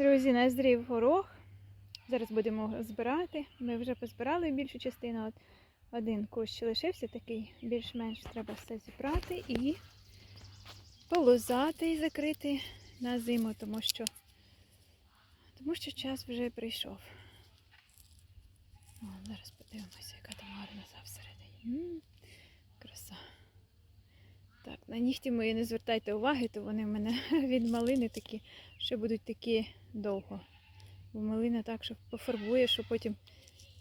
Друзі, назрів горох. Зараз будемо збирати. Ми вже позбирали більшу частину. От один кущ лишився такий, більш-менш треба все зібрати і полозати і закрити на зиму, тому що, тому що час вже прийшов. О, зараз подивимося, яка там гарна за на нігті мої не звертайте уваги, то вони в мене від малини такі, що будуть такі довго. Бо малина так, що пофарбує, що потім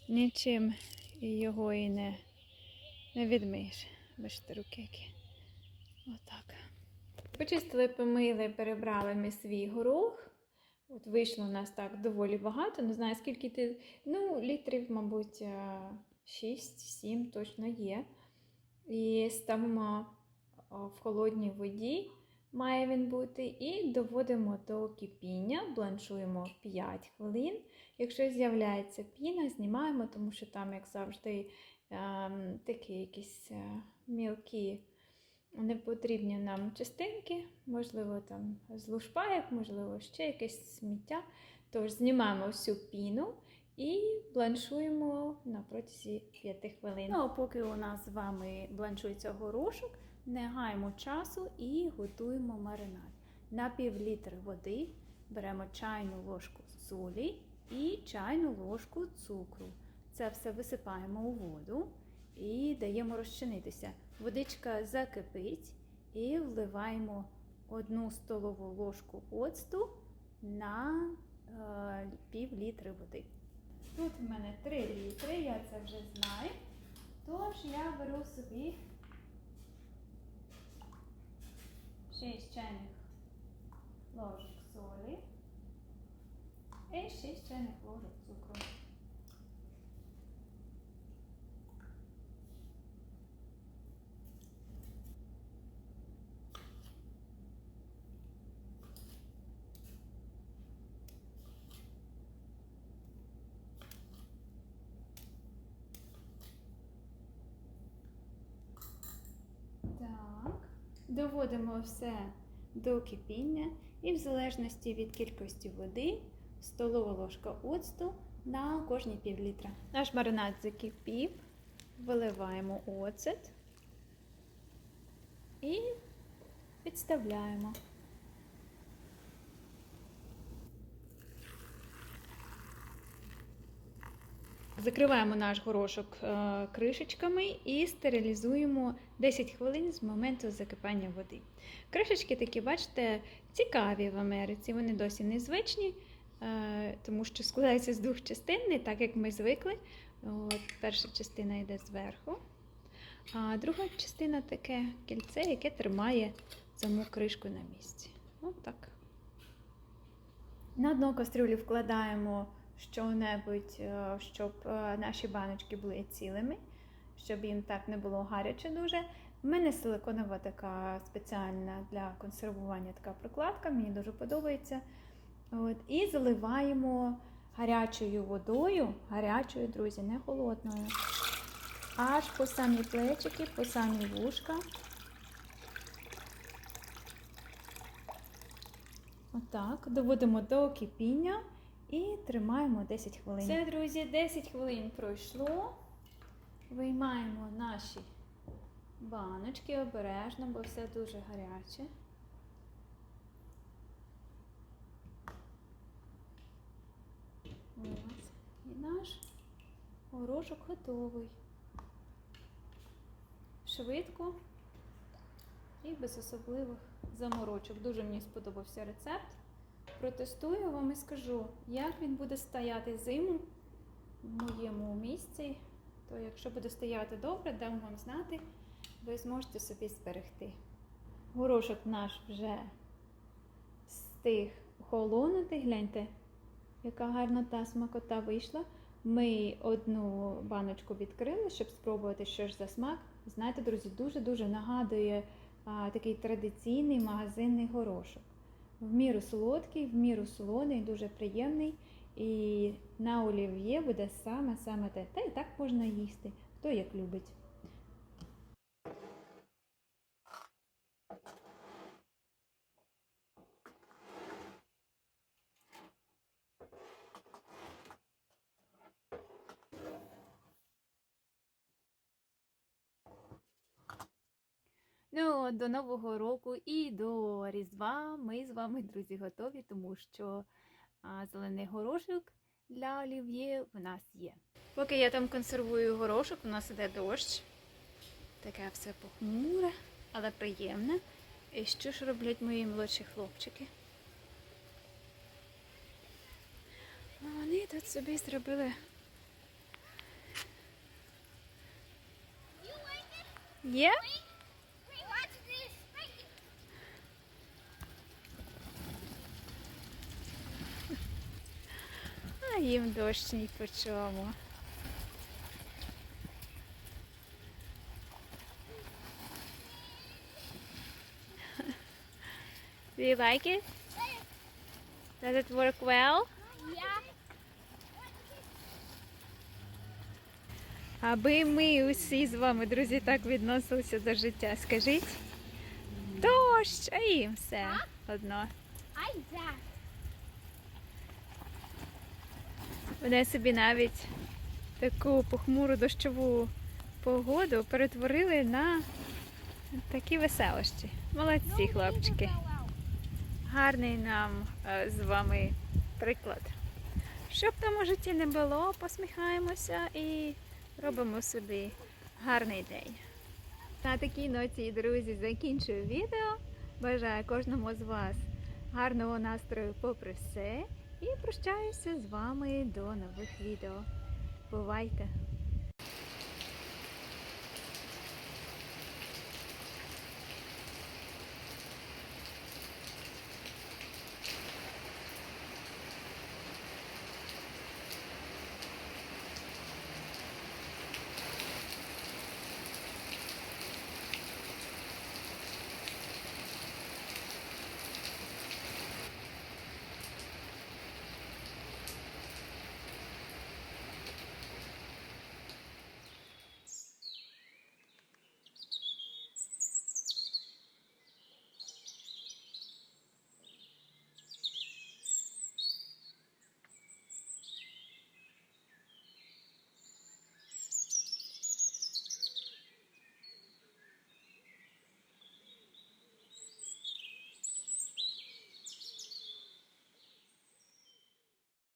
нічим його і не, не відмиєш. Бачите, руки які. Отак. Почистили, помили, перебрали ми свій горох. От вийшло у нас так доволі багато. Не знаю, скільки ти. Ну, літрів, мабуть, 6-7 точно є. І ставимо в холодній воді, має він бути, і доводимо до кипіння, бланшуємо 5 хвилин. Якщо з'являється піна, знімаємо, тому що там, як завжди, ем, такі якісь е, мілкі непотрібні нам частинки, можливо, там з лушпайок, можливо, ще якесь сміття. Тож знімаємо всю піну і бланшуємо на протязі 5 хвилин. Ну, а поки у нас з вами бланшується горошок, не гаємо часу і готуємо маринад. На пів літри води беремо чайну ложку солі і чайну ложку цукру. Це все висипаємо у воду і даємо розчинитися. Водичка закипить і вливаємо одну столову ложку оцту на е, пів води. Тут в мене 3 літри, я це вже знаю. Тож я беру собі 6 чайних ложок солі і 6 чайних ложок цукру. Так, доводимо все до кипіння і в залежності від кількості води столова ложка оцту на кожні пів літра. Наш маринад закипів, виливаємо оцет і підставляємо. Закриваємо наш горошок е, кришечками і стерилізуємо 10 хвилин з моменту закипання води. Кришечки такі, бачите, цікаві в Америці. Вони досі незвичні, е, тому що складаються з двох частин, не так як ми звикли. От, перша частина йде зверху, а друга частина таке кільце, яке тримає саму кришку на місці. От. На дно кастрюлі вкладаємо що-небудь, е, щоб е, наші баночки були цілими, щоб їм так не було гаряче дуже. У мене силиконова така спеціальна для консервування така прокладка, мені дуже подобається. От, І заливаємо гарячою водою, гарячою, друзі, не холодною. Аж по самі плечики, по самі вушка. Отак, доводимо до кипіння. І тримаємо 10 хвилин. Все, друзі, 10 хвилин пройшло. Виймаємо наші баночки обережно, бо все дуже гаряче. Ось. І наш горошок готовий. Швидко і без особливих заморочок. Дуже мені сподобався рецепт. Протестую вам і скажу, як він буде стояти зиму в моєму місці. То якщо буде стояти добре, дам вам знати, ви зможете собі зберегти. Горошок наш вже стиг холонути. Гляньте, яка гарна та смакота вийшла. Ми одну баночку відкрили, щоб спробувати, що ж за смак. Знаєте, друзі, дуже-дуже нагадує а, такий традиційний магазинний горошок. В міру солодкий, в міру солоний, дуже приємний. І на олів'є буде саме-саме те. Та і так можна їсти, хто як любить. До Нового року і до Різдва ми з вами, друзі, готові, тому що зелений горошок для олів'є в нас є. Поки я там консервую горошок, у нас іде дощ. Таке все похмуре, але приємне. І що ж роблять мої молодші хлопчики? Вони тут собі зробили. Є? Wait, їм дощ ні по чому. Do you like it? Does it work well? Yeah. Аби ми усі з вами, друзі, так відносилися до життя. Скажіть? Дощ, а їм все одно. I Вони собі навіть таку похмуру дощову погоду перетворили на такі веселощі. Молодці, хлопчики. Гарний нам е, з вами приклад. Щоб там у житті не було, посміхаємося і робимо собі гарний день. На такій ноті, друзі, закінчую відео. Бажаю кожному з вас гарного настрою попри все. І прощаюся з вами до нових відео. Бувайте!